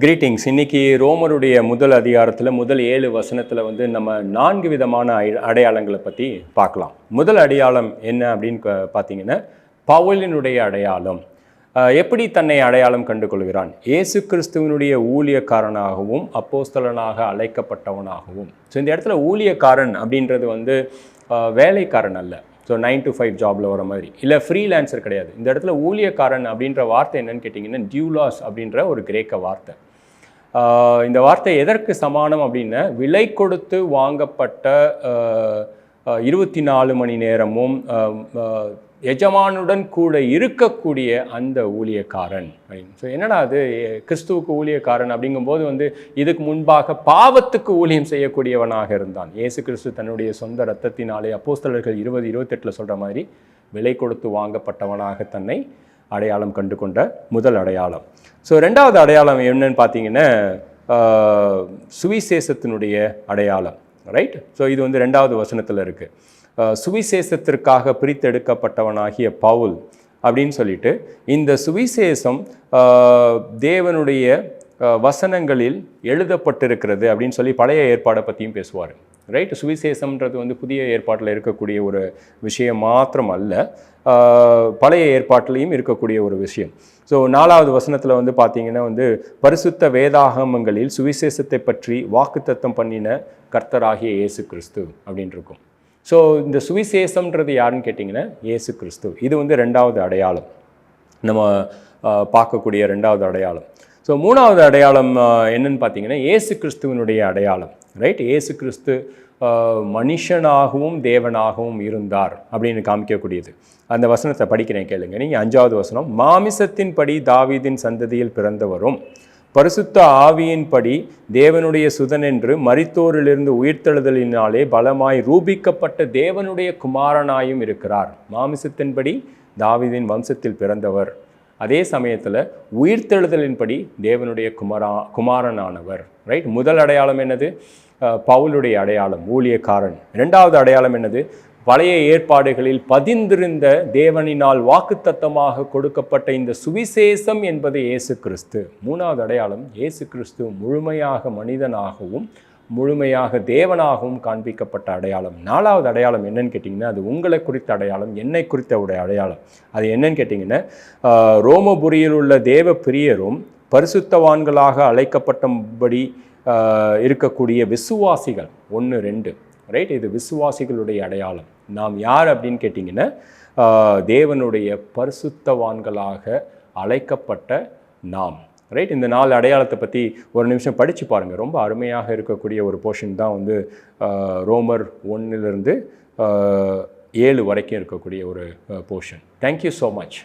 Greetings இன்னைக்கு ரோமருடைய முதல் அதிகாரத்தில் முதல் ஏழு வசனத்தில் வந்து நம்ம நான்கு விதமான அடையாளங்களை பற்றி பார்க்கலாம். முதல் அடையாளம் என்ன அப்படின்னு பார்த்தீங்கன்னா பவுலினுடைய அடையாளம். எப்படி தன்னை அடையாளம் கண்டு கொள்கிறான் இயேசு கிறிஸ்துவனுடைய ஊழியக்காரனாகவும் அப்போஸ்தலனாக அழைக்கப்பட்டவனாகவும். ஸோ இந்த இடத்துல ஊழியக்காரன் அப்படின்றது வந்து வேலைக்காரன் அல்ல. ஸோ நைன் டு ஃபைவ் ஜாபில் வர மாதிரி. இல்லை ஃப்ரீலான்சர் கிடையாது. இந்த இடத்துல ஊழியக்காரன் அப்படின்ற வார்த்தை என்னன்னு கேட்டிங்கன்னா டியூலாஸ் அப்படின்ற ஒரு கிரேக்க வார்த்தை. இந்த வார்த்தை எதற்கு சமானம் அப்படின்னா விலை கொடுத்து வாங்கப்பட்ட இருபத்தி நாலு மணி நேரமும் எஜமானுடன் கூட இருக்கக்கூடிய அந்த ஊழியக்காரன். அப்படின்னு ஸோ என்னடா அது கிறிஸ்துவுக்கு ஊழியக்காரன் அப்படிங்கும்போது வந்து இதுக்கு முன்பாக பாவத்துக்கு ஊழியம் செய்யக்கூடியவனாக இருந்தான். இயேசு கிறிஸ்து தன்னுடைய சொந்த ரத்தத்தினாலே அப்போஸ்தலர்கள் இருபது இருபத்தெட்டில் சொல்கிற மாதிரி விலை கொடுத்து வாங்கப்பட்டவனாக தன்னை அடையாளம் கண்டு கொண்ட முதல் அடையாளம். ஸோ ரெண்டாவது அடையாளம் என்னன்னு பார்த்தீங்கன்னா சுவிசேஷத்தினுடைய அடையாளம். ரைட் ஸோ இது வந்து ரெண்டாவது வசனத்தில் இருக்குது சுவிசேஷத்திற்காக பிரித்தெடுக்கப்பட்டவனாகிய பவுல் அப்படின்னு சொல்லிட்டு இந்த சுவிசேஷம் தேவனுடைய வசனங்களில் எழுதப்பட்டிருக்கிறது அப்படின்னு சொல்லி பழைய ஏற்பாடை பற்றியும் பேசுவார். ரைட் சுவிசேஷம்ன்றது வந்து புதிய ஏற்பாட்டில் இருக்கக்கூடிய ஒரு விஷயம் மாத்திரம் அல்ல பழைய ஏற்பாட்டிலையும் இருக்கக்கூடிய ஒரு விஷயம். ஸோ நாலாவது வசனத்தில் வந்து பார்த்தீங்கன்னா வந்து பரிசுத்த வேதாகமங்களில் சுவிசேஷத்தை பற்றி வாக்குத்தத்தம் பண்ணின கர்த்தராகிய இயேசு கிறிஸ்து அப்படின்னு இருக்கும் ஸோ இந்த சுவிசேஷம்ன்றது யாருன்னு கேட்டிங்கன்னா இயேசு கிறிஸ்து இது வந்து ரெண்டாவது அடையாளம். நம்ம பார்க்கக்கூடிய ரெண்டாவது அடையாளம். ஸோ மூணாவது அடையாளம் என்னன்னு பார்த்தீங்கன்னா ஏசு கிறிஸ்துவனுடைய அடையாளம் ரைட் ஏசு கிறிஸ்து மனுஷனாகவும் தேவனாகவும் இருந்தார் அப்படின்னு காமிக்கக்கூடியது. அந்த வசனத்தை படிக்கிறேன் கேளுங்க. நீங்கள் அஞ்சாவது வசனம் மாமிசத்தின்படி தாவீதின் சந்ததியில் பிறந்தவரும் பரிசுத்த ஆவியின்படி தேவனுடைய சுதன் என்று மரித்தோரிலிருந்து உயிர்த்தெழுதலினாலே பலமாய் ரூபிக்கப்பட்ட தேவனுடைய குமாரனாயும் இருக்கிறார். மாமிசத்தின்படி தாவீதின் வம்சத்தில் பிறந்தவர். அதே சமயத்தில் உயிர்த்தெழுதலின்படி தேவனுடைய குமரா குமாரனானவர் ரைட் முதல் அடையாளம் என்னது? பவுலுடைய அடையாளம் ஊழியக்காரன். ரெண்டாவது அடையாளம் என்னது? பழைய ஏற்பாடுகளில் பதிந்திருந்த தேவனினால் வாக்குத்தத்தமாக கொடுக்கப்பட்ட இந்த சுவிசேஷம் என்பது இயேசு கிறிஸ்து. மூணாவது அடையாளம் இயேசு கிறிஸ்து முழுமையாக மனிதனாகவும் முழுமையாக தேவனாகவும் காண்பிக்கப்பட்ட அடையாளம். நாலாவது அடையாளம் என்னன்னு கேட்டிங்கன்னா அது உங்களை குறித்த அடையாளம் என்னை குறித்த உடைய அடையாளம். அது என்னன்னு கேட்டிங்கன்னா ரோமபுரியில் உள்ள தேவ பிரியரும் பரிசுத்தவான்களாக அழைக்கப்பட்டபடி இருக்கக்கூடிய விசுவாசிகள் ஒன்று ரெண்டு ரைட் இது விசுவாசிகளுடைய அடையாளம். நாம் யார் அப்படின்னு கேட்டிங்கன்னா தேவனுடைய பரிசுத்தவான்களாக அழைக்கப்பட்ட நாம். ரைட் இந்த நாலு அடையாளத்தை பற்றி ஒரு நிமிஷம் படித்து பாருங்கள் ரொம்ப அருமையாக இருக்கக்கூடிய ஒரு போர்ஷன் தான் வந்து ரோமர் ஒன்னிலிருந்து ஏழு வரைக்கும் இருக்கக்கூடிய ஒரு போர்ஷன் தேங்க்யூ ஸோ மச்